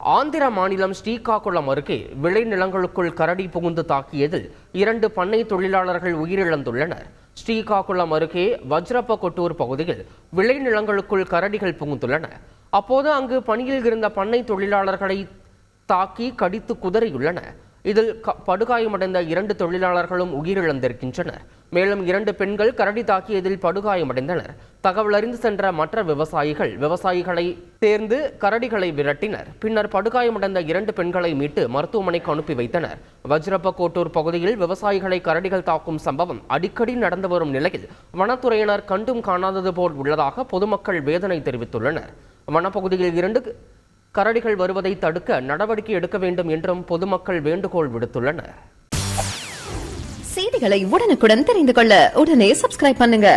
ஆந்திர மாநிலம் ஸ்ரீகாகுளம் அருகே விளைநிலங்களுக்குள் கரடி புகுந்து தாக்கியதில் இரண்டு பண்ணை தொழிலாளர்கள் உயிரிழந்துள்ளனர். ஸ்ரீகாகுளம் அருகே வஜ்ரப்ப கொட்டூர் பகுதியில் விளைநிலங்களுக்குள் கரடிகள் புகுந்துள்ளன. அப்போது அங்கு பணியில் இருந்த பண்ணை தொழிலாளர்களை தாக்கி கடித்து குதறியுள்ளன இதில் க- படுகாயமடைந்த இரண்டு தொழிலாளர்களும் உயிரிழந்திருக்கின்றனர். மேலும் இரண்டு பெண்கள் கரடி தாக்கியதில் படுகாயமடைந்தனர். தகவல் அறிந்து சென்ற மற்ற விவசாயிகள் விவசாயிகளை தேர்ந்து கரடிகளை விரட்டினர். பின்னர் படுகாயமடைந்த இரண்டு பெண்களை மீட்டு மருத்துவமனைக்கு அனுப்பி வைத்தனர். வஜ்ரப்ப கோட்டூர் பகுதியில் விவசாயிகளை கரடிகள் தாக்கும் சம்பவம் அடிக்கடி நடந்து வரும் நிலையில் வனத்துறையினர் கண்டும் காணாதது போல் உள்ளதாக பொதுமக்கள் வேதனை தெரிவித்துள்ளனர். வனப்பகுதியில் இரண்டு கரடிகள் வருவதை தடுக்க நடவடிக்கை எடுக்க வேண்டும் என்றும் பொதுமக்கள் வேண்டுகோள் விடுத்துள்ளனர். செய்திகளை உடனுக்குடன் தெரிந்து கொள்ள உடனே சப்ஸ்கிரைப் பண்ணுங்க.